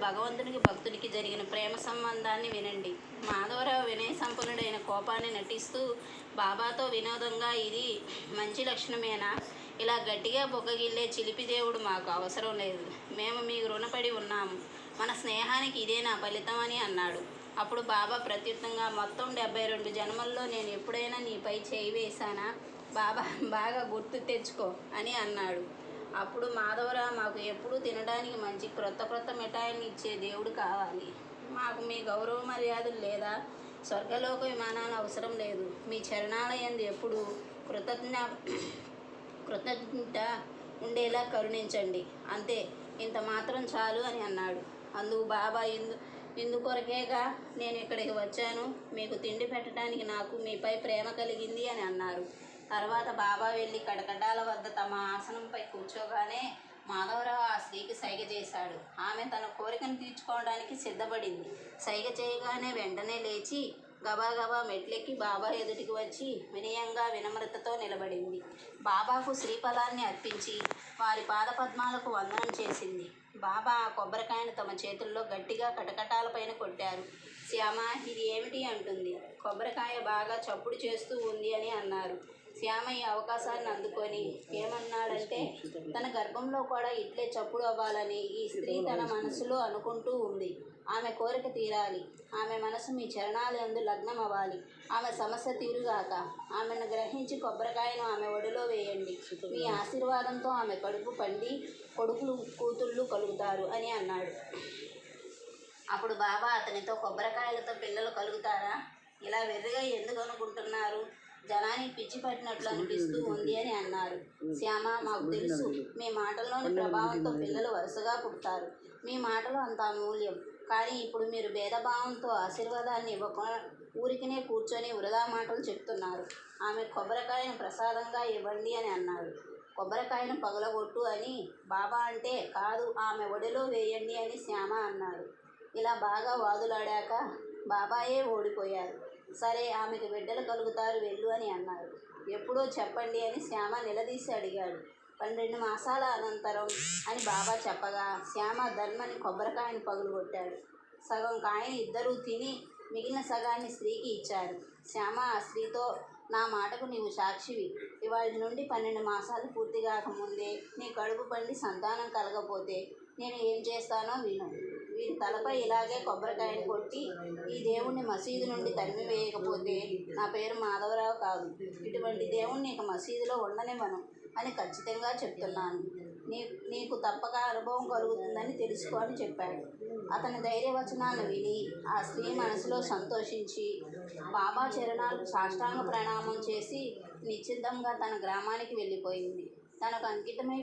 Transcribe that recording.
భగవంతునికి భక్తుడికి జరిగిన ప్రేమ సంబంధాన్ని వినండి. మాధవరావు వినయ సంపన్నుడైన కోపాన్ని నటిస్తూ బాబాతో వినోదంగా ఇది మంచి లక్షణమేనా? ఇలా గట్టిగా బొగ్గగిల్లే చిలిపి దేవుడు మాకు అవసరం లేదు. మేము మీకు రుణపడి ఉన్నాము. మన స్నేహానికి ఇదే నా ఫలితం అని అన్నాడు. అప్పుడు బాబా ప్రత్యుత్తంగా మొత్తం డెబ్బై రెండు జన్మల్లో నేను ఎప్పుడైనా నీపై చేయి వేశానా? బాబా బాగా గుర్తు తెచ్చుకో అని అన్నాడు. అప్పుడు మాధవరా మాకు ఎప్పుడూ తినడానికి మంచి క్రొత్త క్రొత్త మిఠాయిని ఇచ్చే దేవుడు కావాలి. మాకు మీ గౌరవ మర్యాదలు లేదా స్వర్గలోక విమానాలు అవసరం లేదు. మీ చరణాలయందు ఎప్పుడు కృతజ్ఞ కృతజ్ఞత ఉండేలా కరుణించండి. అంతే ఇంత మాత్రం చాలు అని అన్నాడు. అందుకు బాబా ఇందు ఇందుకొరకేగా నేను ఇక్కడికి వచ్చాను. మీకు తిండి పెట్టడానికి నాకు మీపై ప్రేమ కలిగింది అని అన్నారు. తర్వాత బాబా వెళ్ళి కడకడాల వద్ద తమ ఆసనంపై కూర్చోగానే మాధవరావు ఆ స్త్రీకి సైగ చేశాడు. ఆమె తన కోరికను తీర్చుకోవడానికి సిద్ధపడింది. సైగ చేయగానే వెంటనే లేచి గబాగబా మెట్లెక్కి బాబా ఎదుటికి వచ్చి వినయంగా వినమ్రతతో నిలబడింది. బాబాకు శ్రీఫలాన్ని అర్పించి వారి పాదపద్మాలకు వందనం చేసింది. బాబా ఆ కొబ్బరికాయను తమ చేతుల్లో గట్టిగా కటకటాలపైన కొట్టారు. శ్యామ ఇది ఏమిటి? అంటుంది. కొబ్బరికాయ బాగా చప్పుడు చేస్తూ ఉంది అని అన్నారు. శ్యామయ్య అవకాశాన్ని అందుకొని ఏమన్నాడంటే తన గర్భంలో కూడా ఇట్లే చప్పుడు అవ్వాలని ఈ స్త్రీ తన మనసులో అనుకుంటూ ఉంది. ఆమె కోరిక తీరాలి. ఆమె మనసు మీ చరణాలందు లగ్నం అవ్వాలి. ఆమె సమస్య తీరుగాక ఆమెను గ్రహించి కొబ్బరికాయను ఆమె ఒడిలో వేయండి. మీ ఆశీర్వాదంతో ఆమె కడుపు పండి కొడుకులు కూతుళ్ళు కలుగుతారు అని అన్నాడు. అప్పుడు బాబా అతనితో కొబ్బరికాయలతో పిల్లలు కలుగుతారా? ఇలా వెర్రిగా ఎందుకు అనుకుంటున్నారు? జనానికి పిచ్చి పట్టినట్లు అనిపిస్తూ ఉంది అని అన్నారు. శ్యామ మాకు తెలుసు. మీ మాటల్లోని ప్రభావంతో పిల్లలు వరుసగా పుడతారు. మీ మాటలు అంత అమూల్యం. కానీ ఇప్పుడు మీరు భేదభావంతో ఆశీర్వాదాన్ని ఇవ్వక ఊరికినే కూర్చొని వృధా మాటలు చెప్తున్నారు. ఆమె కొబ్బరికాయను ప్రసాదంగా ఇవ్వండి అని అన్నాడు కొబ్బరికాయను పగలగొట్టు అని బాబా అంటే కాదు ఆమె ఒడిలో వేయండి అని శ్యామ అన్నాడు ఇలా బాగా వాదులాడాక బాబాయే ఓడిపోయారు. సరే ఆమెకు బిడ్డలు కలుగుతారు వెళ్ళు అని అన్నారు ఎప్పుడో చెప్పండి అని శ్యామ నిలదీసి అడిగాడు. పన్నెండు మాసాల అనంతరం అని బాబా చెప్పగా శ్యామ ధర్మని కొబ్బరికాయను పగులుగొట్టాడు. సగం కాయని ఇద్దరూ తిని మిగిలిన సగాన్ని స్త్రీకి ఇచ్చాడు శ్యామ ఆ స్త్రీతో నా మాటకు నీవు సాక్షివి ఇవాళ నుండి పన్నెండు మాసాలు పూర్తి కాకముందే నీ కడుపు పండి సంతానం కలగపోతే నేను ఏం చేస్తానో విను. వీరి తలపై ఇలాగే కొబ్బరికాయను కొట్టి ఈ దేవుణ్ణి మసీదు నుండి తరిమి వేయకపోతే నా పేరు మాధవరావు కాదు. ఇటువంటి దేవుణ్ణి ఇక మసీదులో ఉండనివ్వను అని ఖచ్చితంగా చెప్తున్నాను. నీ నీకు తప్పక అనుభవం కలుగుతుందని తెలుసుకో అని చెప్పాడు. అతని ధైర్యవచనాన్ని విని ఆ స్త్రీ మనసులో సంతోషించి బాబా చరణాలకు సాష్టాంగ ప్రణామం చేసి నిశ్చితంగా తన గ్రామానికి వెళ్ళిపోయింది. తనకు అంకితమై